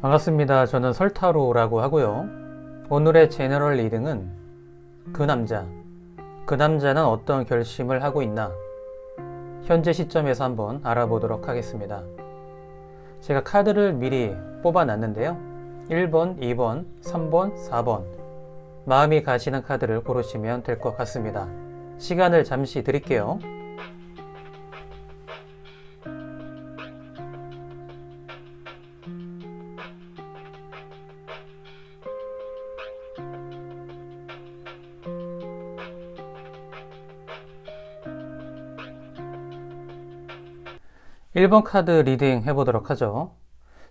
반갑습니다. 저는 설타로라고 하고요. 오늘의 제너럴 리딩은 그 남자, 그 남자는 어떤 결심을 하고 있나 현재 시점에서 한번 알아보도록 하겠습니다. 제가 카드를 미리 뽑아놨는데요. 1번, 2번, 3번, 4번 마음이 가시는 카드를 고르시면 될 것 같습니다. 시간을 잠시 드릴게요. 일번 카드 리딩 해보도록 하죠.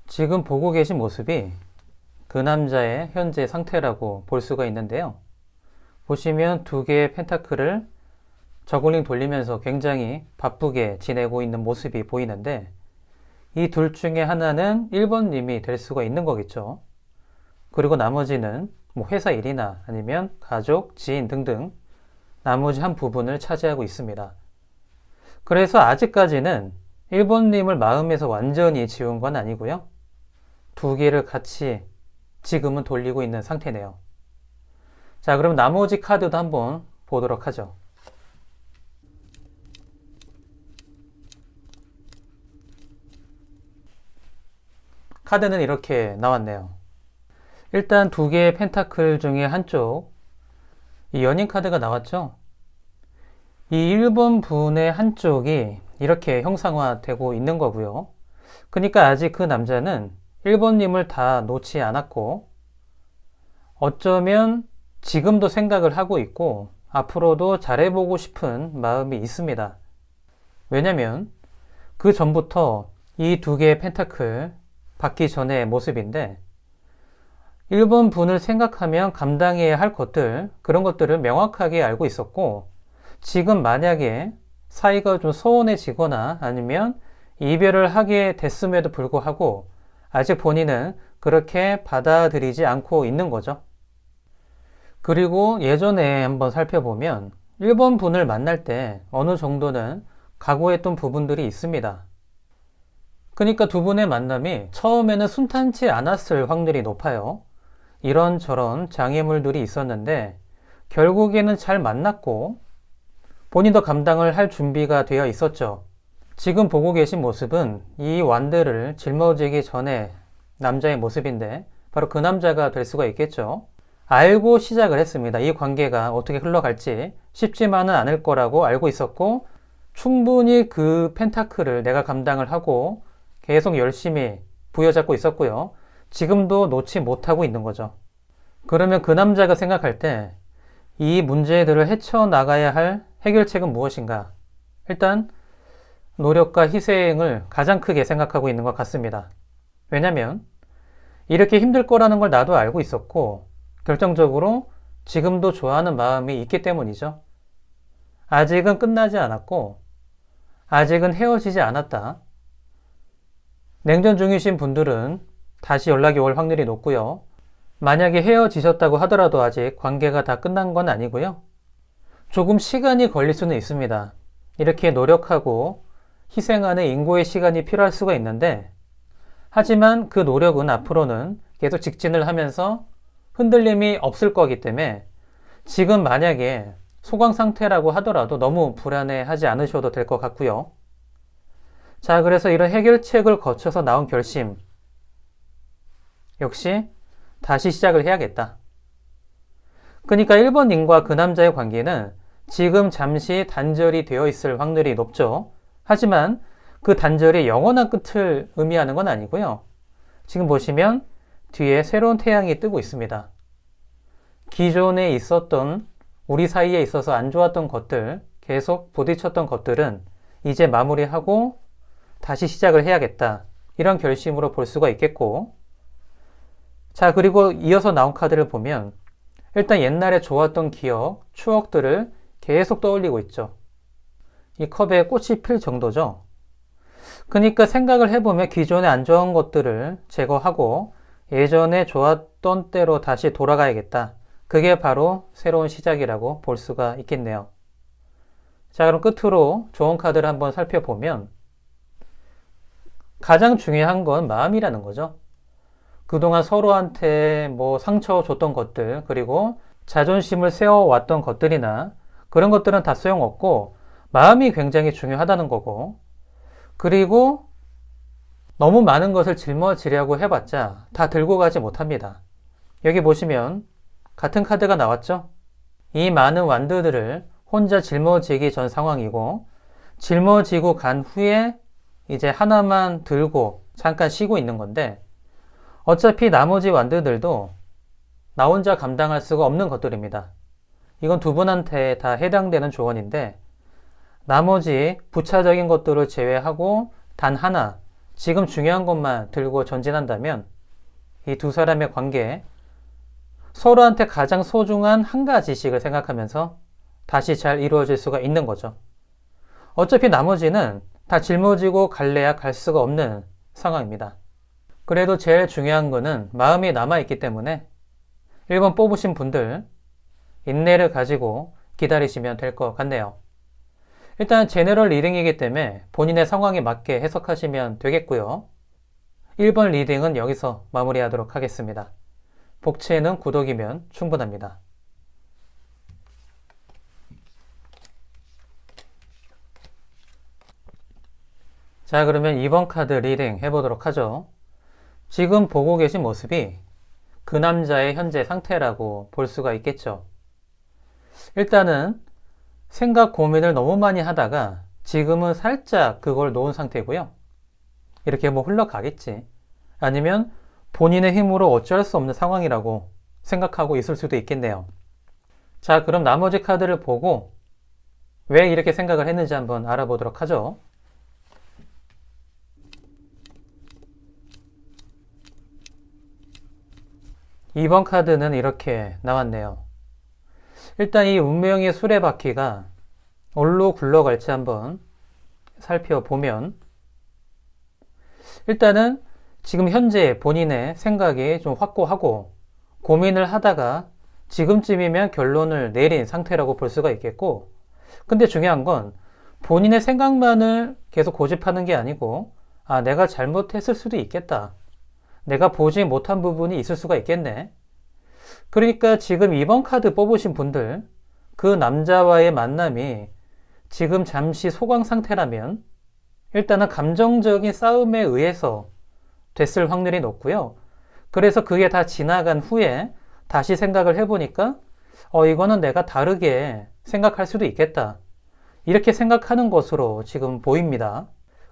지금 보고 계신 모습이 그 남자의 현재 상태라고 볼 수가 있는데요. 보시면 두 개의 펜타클을 저글링 돌리면서 굉장히 바쁘게 지내고 있는 모습이 보이는데 이 둘 중에 하나는 1번님이 될 수가 있는 거겠죠. 그리고 나머지는 뭐 회사 일이나 아니면 가족, 지인 등등 나머지 한 부분을 차지하고 있습니다. 그래서 아직까지는 1번님을 마음에서 완전히 지운 건 아니고요. 두 개를 같이 지금은 돌리고 있는 상태네요. 자, 그럼 나머지 카드도 한번 보도록 하죠. 카드는 이렇게 나왔네요. 일단 두 개의 펜타클 중에 한쪽, 이 연인 카드가 나왔죠? 이 1번 분의 한쪽이 이렇게 형상화되고 있는 거고요. 그러니까 아직 그 남자는 1번님을 다 놓지 않았고, 어쩌면 지금도 생각을 하고 있고, 앞으로도 잘해보고 싶은 마음이 있습니다. 왜냐면 그 전부터 이 두 개의 펜타클 받기 전의 모습인데, 1번 분을 생각하면 감당해야 할 것들, 그런 것들을 명확하게 알고 있었고, 지금 만약에 사이가 좀 소원해지거나 아니면 이별을 하게 됐음에도 불구하고 아직 본인은 그렇게 받아들이지 않고 있는 거죠. 그리고 예전에 한번 살펴보면 1번 분을 만날 때 어느 정도는 각오했던 부분들이 있습니다. 그러니까 두 분의 만남이 처음에는 순탄치 않았을 확률이 높아요. 이런저런 장애물들이 있었는데 결국에는 잘 만났고 본인도 감당을 할 준비가 되어 있었죠. 지금 보고 계신 모습은 이 완들을 짊어지기 전에 남자의 모습인데 바로 그 남자가 될 수가 있겠죠. 알고 시작을 했습니다. 이 관계가 어떻게 흘러갈지 쉽지만은 않을 거라고 알고 있었고 충분히 그 펜타클을 내가 감당을 하고 계속 열심히 부여잡고 있었고요. 지금도 놓지 못하고 있는 거죠. 그러면 그 남자가 생각할 때 이 문제들을 헤쳐나가야 할 해결책은 무엇인가? 일단 노력과 희생을 가장 크게 생각하고 있는 것 같습니다. 왜냐면 이렇게 힘들 거라는 걸 나도 알고 있었고 결정적으로 지금도 좋아하는 마음이 있기 때문이죠. 아직은 끝나지 않았고 아직은 헤어지지 않았다. 냉전 중이신 분들은 다시 연락이 올 확률이 높고요. 만약에 헤어지셨다고 하더라도 아직 관계가 다 끝난 건 아니고요. 조금 시간이 걸릴 수는 있습니다. 이렇게 노력하고 희생하는 인고의 시간이 필요할 수가 있는데, 하지만 그 노력은 앞으로는 계속 직진을 하면서 흔들림이 없을 거기 때문에 지금 만약에 소강 상태라고 하더라도 너무 불안해 하지 않으셔도 될 것 같고요. 자, 그래서 이런 해결책을 거쳐서 나온 결심. 역시 다시 시작을 해야겠다. 그러니까 1번 님과 그 남자의 관계는 지금 잠시 단절이 되어 있을 확률이 높죠. 하지만 그 단절이 영원한 끝을 의미하는 건 아니고요. 지금 보시면 뒤에 새로운 태양이 뜨고 있습니다. 기존에 있었던 우리 사이에 있어서 안 좋았던 것들, 계속 부딪혔던 것들은 이제 마무리하고 다시 시작을 해야겠다. 이런 결심으로 볼 수가 있겠고, 자, 그리고 이어서 나온 카드를 보면 일단 옛날에 좋았던 기억, 추억들을 계속 떠올리고 있죠. 이 컵에 꽃이 필 정도죠. 그러니까 생각을 해보면 기존에 안 좋은 것들을 제거하고 예전에 좋았던 때로 다시 돌아가야겠다. 그게 바로 새로운 시작이라고 볼 수가 있겠네요. 자, 그럼 끝으로 좋은 카드를 한번 살펴보면 가장 중요한 건 마음이라는 거죠. 그동안 서로한테 뭐 상처 줬던 것들, 그리고 자존심을 세워왔던 것들이나 그런 것들은 다 소용없고 마음이 굉장히 중요하다는 거고 그리고 너무 많은 것을 짊어지려고 해봤자 다 들고 가지 못합니다. 여기 보시면 같은 카드가 나왔죠? 이 많은 완드들을 혼자 짊어지기 전 상황이고 짊어지고 간 후에 이제 하나만 들고 잠깐 쉬고 있는 건데 어차피 나머지 완드들도 나 혼자 감당할 수가 없는 것들입니다. 이건 두 분한테 다 해당되는 조언인데 나머지 부차적인 것들을 제외하고 단 하나 지금 중요한 것만 들고 전진한다면 이 두 사람의 관계 서로한테 가장 소중한 한 가지씩을 생각하면서 다시 잘 이루어질 수가 있는 거죠. 어차피 나머지는 다 짊어지고 갈래야 갈 수가 없는 상황입니다. 그래도 제일 중요한 거는 마음이 남아있기 때문에 1번 뽑으신 분들 인내를 가지고 기다리시면 될 것 같네요. 일단 제너럴 리딩이기 때문에 본인의 상황에 맞게 해석하시면 되겠고요. 1번 리딩은 여기서 마무리하도록 하겠습니다. 복채는 구독이면 충분합니다. 자, 그러면 2번 카드 리딩 해보도록 하죠. 지금 보고 계신 모습이 그 남자의 현재 상태라고 볼 수가 있겠죠. 일단은 생각 고민을 너무 많이 하다가 지금은 살짝 그걸 놓은 상태고요. 이렇게 뭐 흘러가겠지. 아니면 본인의 힘으로 어쩔 수 없는 상황이라고 생각하고 있을 수도 있겠네요. 자, 그럼 나머지 카드를 보고 왜 이렇게 생각을 했는지 한번 알아보도록 하죠. 이번 카드는 이렇게 나왔네요. 일단 이 운명의 수레바퀴가 올로 굴러갈지 한번 살펴보면 일단은 지금 현재 본인의 생각이 좀 확고하고 고민을 하다가 지금쯤이면 결론을 내린 상태라고 볼 수가 있겠고 근데 중요한 건 본인의 생각만을 계속 고집하는 게 아니고 아 내가 잘못했을 수도 있겠다. 내가 보지 못한 부분이 있을 수가 있겠네 그러니까 지금 2번 카드 뽑으신 분들 그 남자와의 만남이 지금 잠시 소강 상태라면 일단은 감정적인 싸움에 의해서 됐을 확률이 높고요. 그래서 그게 다 지나간 후에 다시 생각을 해보니까 어, 이거는 내가 다르게 생각할 수도 있겠다. 이렇게 생각하는 것으로 지금 보입니다.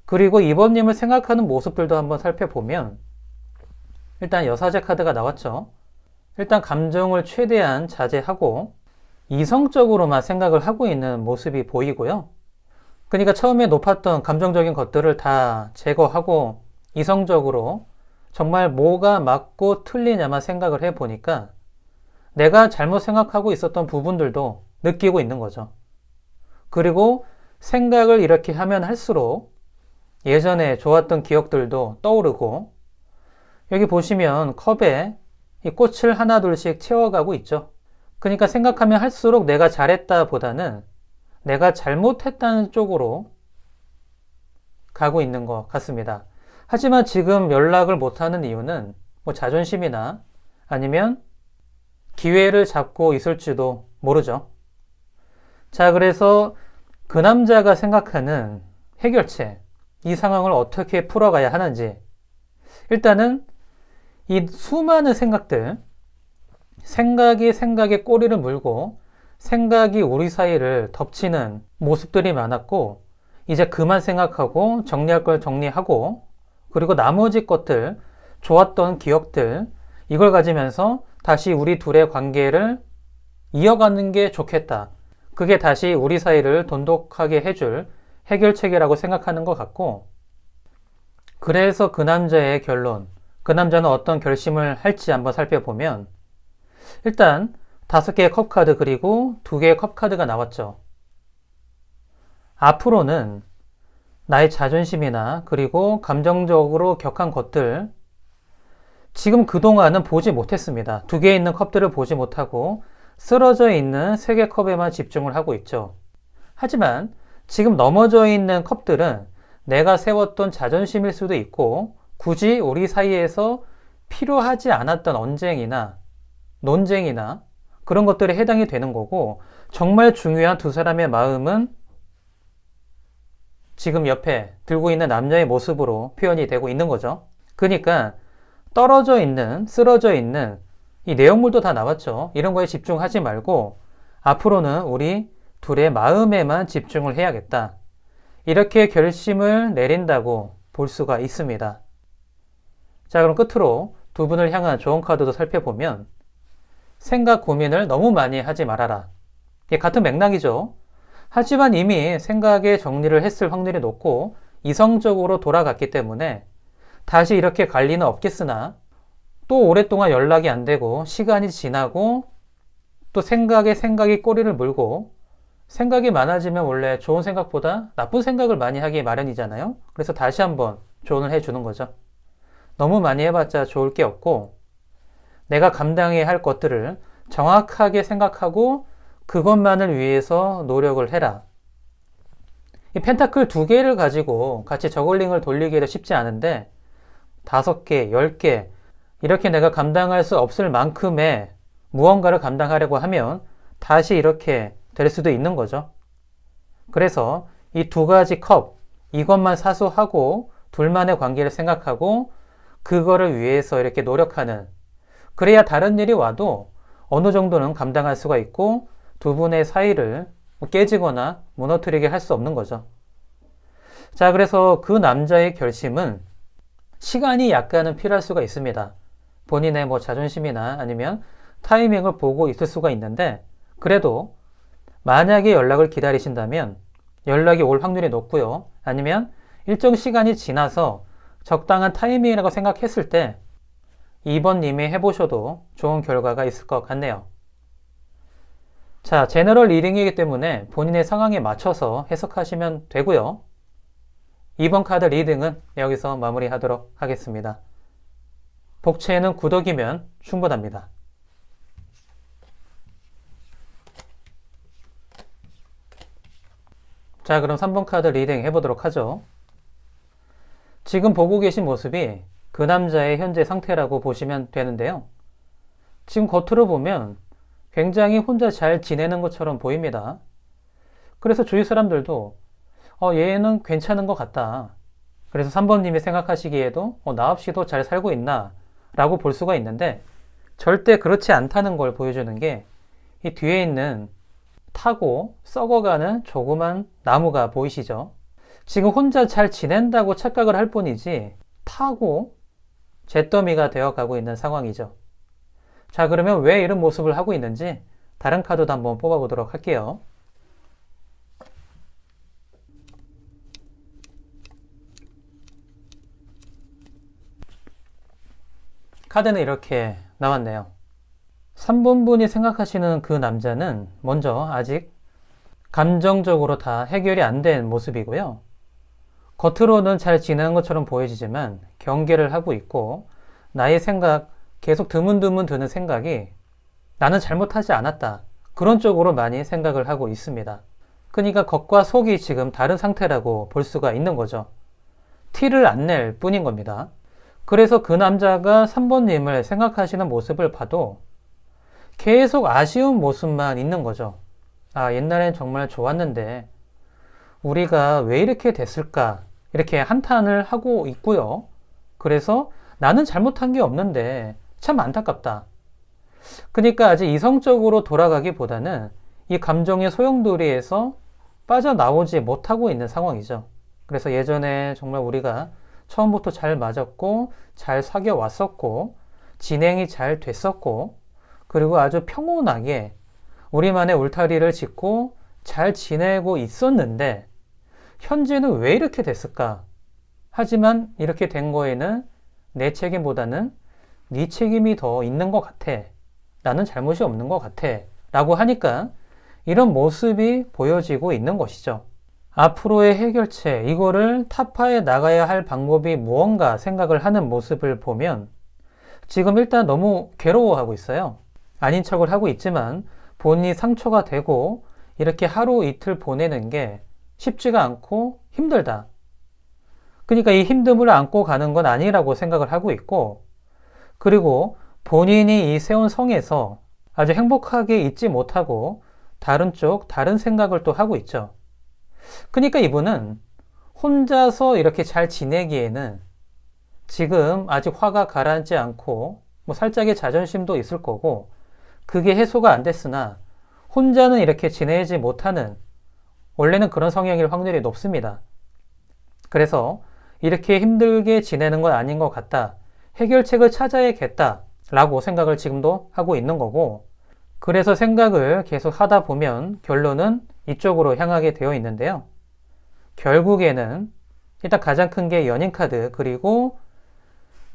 그리고 이번님을 생각하는 모습들도 한번 살펴보면 일단 여사제 카드가 나왔죠. 일단 감정을 최대한 자제하고 이성적으로만 생각을 하고 있는 모습이 보이고요. 그러니까 처음에 높았던 감정적인 것들을 다 제거하고 이성적으로 정말 뭐가 맞고 틀리냐만 생각을 해 보니까 내가 잘못 생각하고 있었던 부분들도 느끼고 있는 거죠. 그리고 생각을 이렇게 하면 할수록 예전에 좋았던 기억들도 떠오르고 여기 보시면 컵에 이 꽃을 하나둘씩 채워가고 있죠. 그러니까 생각하면 할수록 내가 잘했다 보다는 내가 잘못했다는 쪽으로 가고 있는 것 같습니다. 하지만 지금 연락을 못하는 이유는 뭐 자존심이나 아니면 기회를 잡고 있을지도 모르죠. 자, 그래서 그 남자가 생각하는 해결책, 이 상황을 어떻게 풀어가야 하는지, 일단은 이 수많은 생각들, 생각이 생각에 꼬리를 물고 생각이 우리 사이를 덮치는 모습들이 많았고, 이제 그만 생각하고 정리할 걸 정리하고, 그리고 나머지 것들, 좋았던 기억들, 이걸 가지면서 다시 우리 둘의 관계를 이어가는 게 좋겠다. 그게 다시 우리 사이를 돈독하게 해줄 해결책이라고 생각하는 것 같고, 그래서 그 남자의 결론, 그 남자는 어떤 결심을 할지 한번 살펴보면 일단 다섯 개의 컵 카드 그리고 두 개의 컵 카드가 나왔죠. 앞으로는 나의 자존심이나 그리고 감정적으로 격한 것들 지금 그동안은 보지 못했습니다. 두 개 있는 컵들을 보지 못하고 쓰러져 있는 세 개 컵에만 집중을 하고 있죠. 하지만 지금 넘어져 있는 컵들은 내가 세웠던 자존심일 수도 있고 굳이 우리 사이에서 필요하지 않았던 언쟁이나 논쟁이나 그런 것들에 해당이 되는 거고 정말 중요한 두 사람의 마음은 지금 옆에 들고 있는 남녀의 모습으로 표현이 되고 있는 거죠. 그러니까 떨어져 있는, 쓰러져 있는 이 내용물도 다 나왔죠. 이런 거에 집중하지 말고 앞으로는 우리 둘의 마음에만 집중을 해야겠다. 이렇게 결심을 내린다고 볼 수가 있습니다. 자, 그럼 끝으로 두 분을 향한 좋은 카드도 살펴보면 생각 고민을 너무 많이 하지 말아라. 이게 같은 맥락이죠. 하지만 이미 생각의 정리를 했을 확률이 높고 이성적으로 돌아갔기 때문에 다시 이렇게 갈 리는 없겠으나 또 오랫동안 연락이 안 되고 시간이 지나고 또 생각에 생각이 꼬리를 물고 생각이 많아지면 원래 좋은 생각보다 나쁜 생각을 많이 하기 마련이잖아요. 그래서 다시 한번 조언을 해주는 거죠. 너무 많이 해봤자 좋을 게 없고 내가 감당해야 할 것들을 정확하게 생각하고 그것만을 위해서 노력을 해라. 이 펜타클 두 개를 가지고 같이 저글링을 돌리기도 쉽지 않은데 다섯 개, 열 개, 이렇게 내가 감당할 수 없을 만큼의 무언가를 감당하려고 하면 다시 이렇게 될 수도 있는 거죠. 그래서 이 두 가지 컵, 이것만 사소하고 둘만의 관계를 생각하고 그거를 위해서 이렇게 노력하는 그래야 다른 일이 와도 어느 정도는 감당할 수가 있고 두 분의 사이를 깨지거나 무너뜨리게 할 수 없는 거죠. 자, 그래서 그 남자의 결심은 시간이 약간은 필요할 수가 있습니다. 본인의 뭐 자존심이나 아니면 타이밍을 보고 있을 수가 있는데 그래도 만약에 연락을 기다리신다면 연락이 올 확률이 높고요. 아니면 일정 시간이 지나서 적당한 타이밍이라고 생각했을 때 2번님이 해보셔도 좋은 결과가 있을 것 같네요. 자, 제너럴 리딩이기 때문에 본인의 상황에 맞춰서 해석하시면 되고요. 2번 카드 리딩은 여기서 마무리하도록 하겠습니다. 복채에는 구독이면 충분합니다. 자, 그럼 3번 카드 리딩 해보도록 하죠. 지금 보고 계신 모습이 그 남자의 현재 상태라고 보시면 되는데요. 지금 겉으로 보면 굉장히 혼자 잘 지내는 것처럼 보입니다. 그래서 주위 사람들도 어, 얘는 괜찮은 것 같다. 그래서 3번님이 생각하시기에도 어, 나 없이도 잘 살고 있나? 라고 볼 수가 있는데 절대 그렇지 않다는 걸 보여주는 게 이 뒤에 있는 타고 썩어가는 조그만 나무가 보이시죠? 지금 혼자 잘 지낸다고 착각을 할 뿐이지 타고 잿더미가 되어 가고 있는 상황이죠. 자, 그러면 왜 이런 모습을 하고 있는지 다른 카드도 한번 뽑아보도록 할게요. 카드는 이렇게 나왔네요. 3번 분이 생각하시는 그 남자는 먼저 아직 감정적으로 다 해결이 안 된 모습이고요. 겉으로는 잘 지내는 것처럼 보여지지만 경계를 하고 있고 나의 생각, 계속 드문드문 드는 생각이 나는 잘못하지 않았다. 그런 쪽으로 많이 생각을 하고 있습니다. 그러니까 겉과 속이 지금 다른 상태라고 볼 수가 있는 거죠. 티를 안 낼 뿐인 겁니다. 그래서 그 남자가 3번님을 생각하시는 모습을 봐도 계속 아쉬운 모습만 있는 거죠. 아, 옛날엔 정말 좋았는데 우리가 왜 이렇게 됐을까? 이렇게 한탄을 하고 있고요. 그래서 나는 잘못한 게 없는데 참 안타깝다. 그러니까 아직 이성적으로 돌아가기보다는 이 감정의 소용돌이에서 빠져나오지 못하고 있는 상황이죠. 그래서 예전에 정말 우리가 처음부터 잘 맞았고, 잘 사귀어 왔었고, 진행이 잘 됐었고, 그리고 아주 평온하게 우리만의 울타리를 짓고 잘 지내고 있었는데, 현재는 왜 이렇게 됐을까? 하지만 이렇게 된 거에는 내 책임보다는 네 책임이 더 있는 것 같아. 나는 잘못이 없는 것 같아. 라고 하니까 이런 모습이 보여지고 있는 것이죠. 앞으로의 해결책, 이거를 타파해 나가야 할 방법이 무언가 생각을 하는 모습을 보면 지금 일단 너무 괴로워하고 있어요. 아닌 척을 하고 있지만 본인이 상처가 되고 이렇게 하루 이틀 보내는 게 쉽지가 않고 힘들다. 그러니까 이 힘듦을 안고 가는 건 아니라고 생각을 하고 있고 그리고 본인이 이 세운 성에서 아주 행복하게 있지 못하고 다른 쪽, 다른 생각을 또 하고 있죠. 그러니까 이분은 혼자서 이렇게 잘 지내기에는 지금 아직 화가 가라앉지 않고 뭐 살짝의 자존심도 있을 거고 그게 해소가 안 됐으나 혼자는 이렇게 지내지 못하는 원래는 그런 성향일 확률이 높습니다. 그래서 이렇게 힘들게 지내는 건 아닌 것 같다. 해결책을 찾아야겠다. 라고 생각을 지금도 하고 있는 거고, 그래서 생각을 계속 하다 보면 결론은 이쪽으로 향하게 되어 있는데요. 결국에는 일단 가장 큰 게 연인 카드, 그리고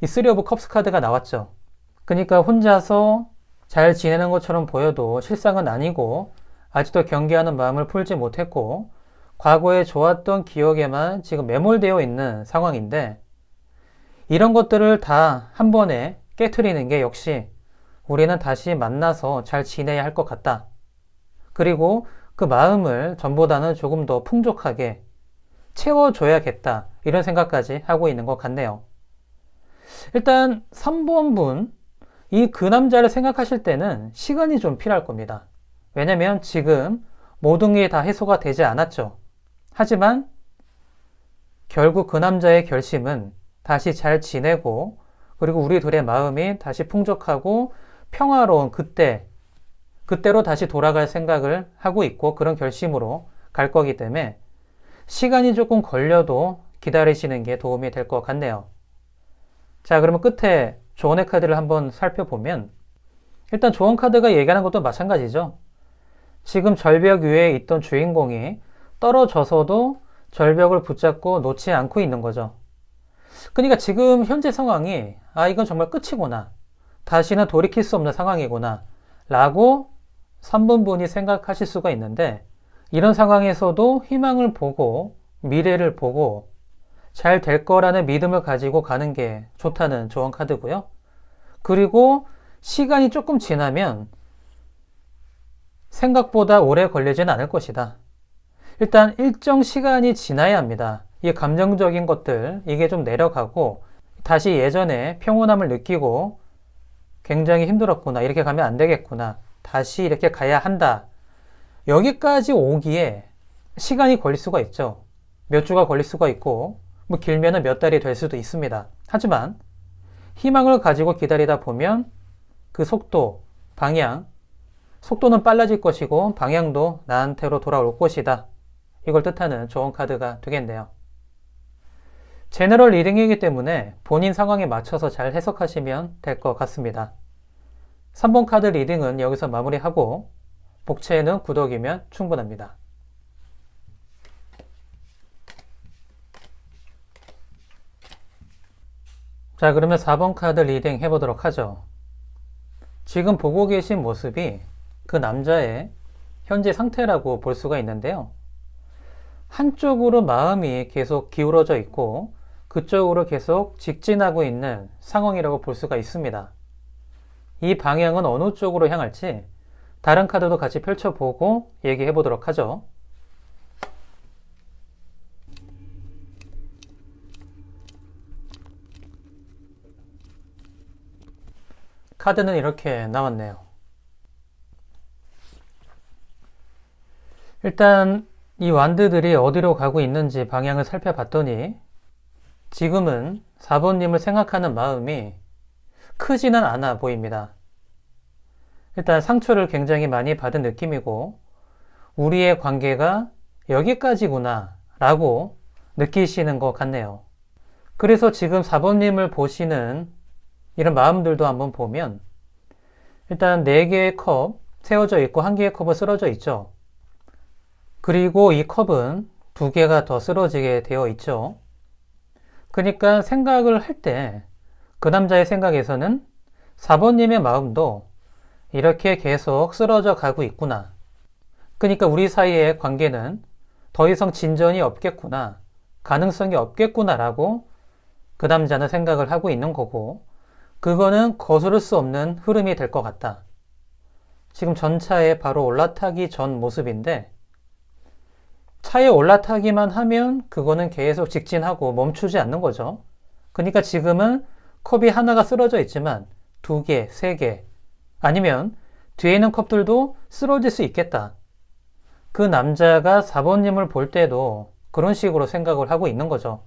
이 쓰리 오브 컵스 카드가 나왔죠. 그러니까 혼자서 잘 지내는 것처럼 보여도 실상은 아니고, 아직도 경계하는 마음을 풀지 못했고, 과거에 좋았던 기억에만 지금 매몰되어 있는 상황인데, 이런 것들을 다 한 번에 깨트리는 게 역시 우리는 다시 만나서 잘 지내야 할 것 같다. 그리고 그 마음을 전보다는 조금 더 풍족하게 채워줘야겠다. 이런 생각까지 하고 있는 것 같네요. 일단 3번 분, 이 그 남자를 생각하실 때는 시간이 좀 필요할 겁니다. 왜냐면 지금 모든 게 다 해소가 되지 않았죠. 하지만 결국 그 남자의 결심은 다시 잘 지내고 그리고 우리 둘의 마음이 다시 풍족하고 평화로운 그때, 그때로 다시 돌아갈 생각을 하고 있고 그런 결심으로 갈 거기 때문에 시간이 조금 걸려도 기다리시는 게 도움이 될 것 같네요. 자, 그러면 끝에 조언의 카드를 한번 살펴보면 일단 조언 카드가 얘기하는 것도 마찬가지죠. 지금 절벽 위에 있던 주인공이 떨어져서도 절벽을 붙잡고 놓지 않고 있는 거죠. 그러니까 지금 현재 상황이 아 이건 정말 끝이구나. 다시는 돌이킬 수 없는 상황이구나. 라고 3번 분이 생각하실 수가 있는데 이런 상황에서도 희망을 보고 미래를 보고 잘 될 거라는 믿음을 가지고 가는 게 좋다는 조언 카드고요. 그리고 시간이 조금 지나면 생각보다 오래 걸리지는 않을 것이다. 일단 일정 시간이 지나야 합니다. 이 감정적인 것들, 이게 좀 내려가고 다시 예전에 평온함을 느끼고 굉장히 힘들었구나. 이렇게 가면 안 되겠구나. 다시 이렇게 가야 한다. 여기까지 오기에 시간이 걸릴 수가 있죠. 몇 주가 걸릴 수가 있고, 뭐 길면은 몇 달이 될 수도 있습니다. 하지만 희망을 가지고 기다리다 보면 그 속도, 방향, 속도는 빨라질 것이고 방향도 나한테로 돌아올 것이다. 이걸 뜻하는 좋은 카드가 되겠네요. 제너럴 리딩이기 때문에 본인 상황에 맞춰서 잘 해석하시면 될 것 같습니다. 3번 카드 리딩은 여기서 마무리하고 복채에는 구독이면 충분합니다. 자, 그러면 4번 카드 리딩 해보도록 하죠. 지금 보고 계신 모습이 그 남자의 현재 상태라고 볼 수가 있는데요. 한쪽으로 마음이 계속 기울어져 있고 그쪽으로 계속 직진하고 있는 상황이라고 볼 수가 있습니다. 이 방향은 어느 쪽으로 향할지 다른 카드도 같이 펼쳐보고 얘기해 보도록 하죠. 카드는 이렇게 나왔네요. 일단 이 완드들이 어디로 가고 있는지 방향을 살펴봤더니 지금은 4번님을 생각하는 마음이 크지는 않아 보입니다. 일단 상처를 굉장히 많이 받은 느낌이고 우리의 관계가 여기까지구나 라고 느끼시는 것 같네요. 그래서 지금 4번님을 보시는 이런 마음들도 한번 보면 일단 4개의 컵 세워져 있고 1개의 컵은 쓰러져 있죠. 그리고 이 컵은 두 개가 더 쓰러지게 되어 있죠. 그러니까 생각을 할 때 그 남자의 생각에서는 4번님의 마음도 이렇게 계속 쓰러져 가고 있구나. 그러니까 우리 사이의 관계는 더 이상 진전이 없겠구나. 가능성이 없겠구나라고 그 남자는 생각을 하고 있는 거고, 그거는 거스를 수 없는 흐름이 될 것 같다. 지금 전차에 바로 올라타기 전 모습인데, 차에 올라타기만 하면 그거는 계속 직진하고 멈추지 않는 거죠. 그러니까 지금은 컵이 하나가 쓰러져 있지만 두 개, 세 개, 아니면 뒤에 있는 컵들도 쓰러질 수 있겠다. 그 남자가 4번님을 볼 때도 그런 식으로 생각을 하고 있는 거죠.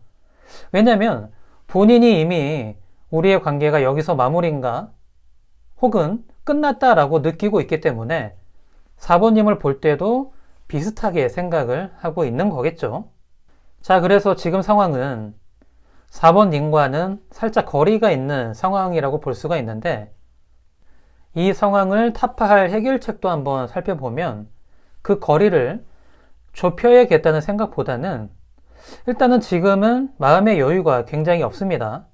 왜냐면 본인이 이미 우리의 관계가 여기서 마무리인가 혹은 끝났다라고 느끼고 있기 때문에 4번님을 볼 때도 비슷하게 생각을 하고 있는 거겠죠. 자, 그래서 지금 상황은 4번 님과는 살짝 거리가 있는 상황이라고 볼 수가 있는데 이 상황을 타파할 해결책도 한번 살펴보면 그 거리를 좁혀야겠다는 생각보다는 일단은 지금은 마음의 여유가 굉장히 없습니다.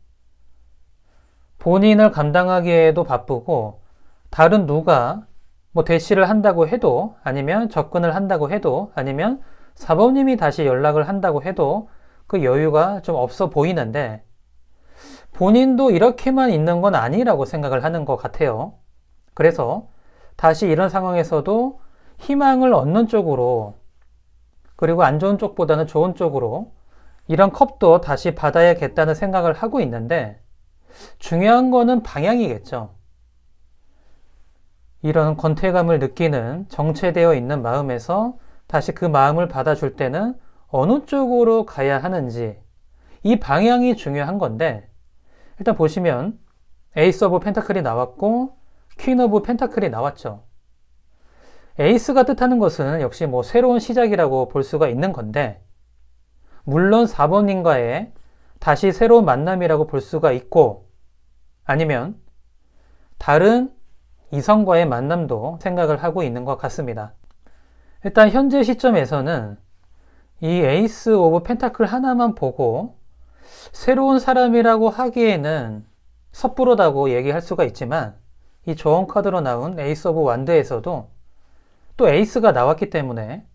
본인을 감당하기에도 바쁘고 다른 누가 뭐 대시를 한다고 해도 아니면 접근을 한다고 해도 아니면 사범님이 다시 연락을 한다고 해도 그 여유가 좀 없어 보이는데 본인도 이렇게만 있는 건 아니라고 생각을 하는 것 같아요. 그래서 다시 이런 상황에서도 희망을 얻는 쪽으로 그리고 안 좋은 쪽보다는 좋은 쪽으로 이런 컵도 다시 받아야겠다는 생각을 하고 있는데 중요한 거는 방향이겠죠. 이런 권태감을 느끼는 정체되어 있는 마음에서 다시 그 마음을 받아줄 때는 어느 쪽으로 가야 하는지 이 방향이 중요한 건데 일단 보시면 에이스 오브 펜타클이 나왔고 퀸 오브 펜타클이 나왔죠. 에이스가 뜻하는 것은 역시 뭐 새로운 시작이라고 볼 수가 있는 건데 물론 4번님과의 다시 새로운 만남이라고 볼 수가 있고 아니면 다른 이성과의 만남도 생각을 하고 있는 것 같습니다. 일단 현재 시점에서는 이 에이스 오브 펜타클 하나만 보고 새로운 사람이라고 하기에는 섣부르다고 얘기할 수가 있지만 이 조언 카드로 나온 에이스 오브 완드에서도 또 에이스가 나왔기 때문에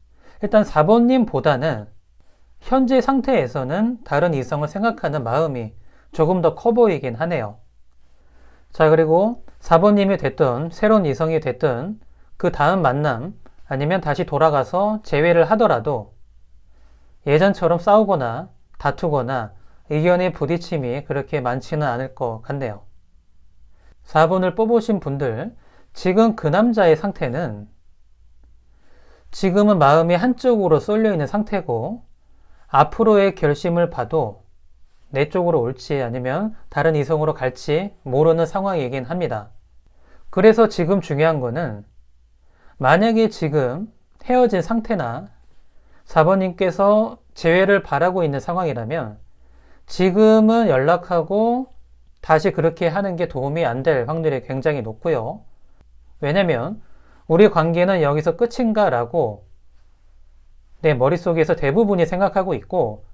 일단 4번님보다는 현재 상태에서는 다른 이성을 생각하는 마음이 조금 더 커 보이긴 하네요. 자, 그리고 4번님이 됐든 새로운 이성이 됐든 그 다음 만남 아니면 다시 돌아가서 재회를 하더라도 예전처럼 싸우거나 다투거나 의견의 부딪힘이 그렇게 많지는 않을 것 같네요. 4번을 뽑으신 분들, 지금 그 남자의 상태는 지금은 마음이 한쪽으로 쏠려 있는 상태고 앞으로의 결심을 봐도 내 쪽으로 올지 아니면 다른 이성으로 갈지 모르는 상황이긴 합니다. 그래서 지금 중요한 거는 만약에 지금 헤어진 상태나 4번님께서 재회를 바라고 있는 상황이라면 지금은 연락하고 다시 그렇게 하는 게 도움이 안 될 확률이 굉장히 높고요. 왜냐면 우리 관계는 여기서 끝인가 라고 내 머릿속에서 대부분이 생각하고 있고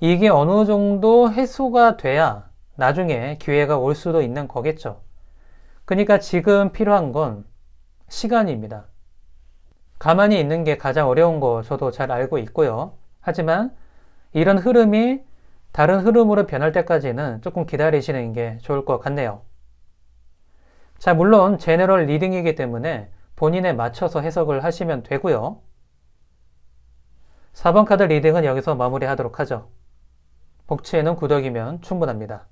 이게 어느 정도 해소가 돼야 나중에 기회가 올 수도 있는 거겠죠. 그러니까 지금 필요한 건 시간입니다. 가만히 있는 게 가장 어려운 거 저도 잘 알고 있고요. 하지만 이런 흐름이 다른 흐름으로 변할 때까지는 조금 기다리시는 게 좋을 것 같네요. 자, 물론 제너럴 리딩이기 때문에 본인에 맞춰서 해석을 하시면 되고요. 4번 카드 리딩은 여기서 마무리 하도록 하죠. 복치에는 구덕이면 충분합니다.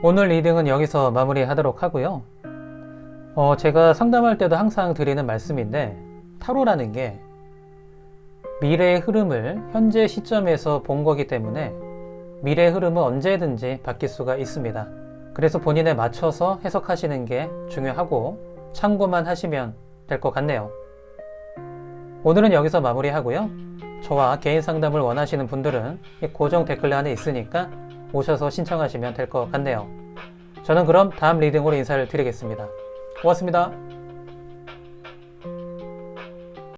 오늘 리딩은 여기서 마무리 하도록 하고요. 어, 제가 상담할 때도 항상 드리는 말씀인데, 타로라는 게 미래의 흐름을 현재 시점에서 본 거기 때문에 미래의 흐름은 언제든지 바뀔 수가 있습니다. 그래서 본인에 맞춰서 해석하시는 게 중요하고 참고만 하시면 될 것 같네요. 오늘은 여기서 마무리하고요. 저와 개인 상담을 원하시는 분들은 고정 댓글란에 있으니까 오셔서 신청하시면 될 것 같네요. 저는 그럼 다음 리딩으로 인사를 드리겠습니다. 고맙습니다.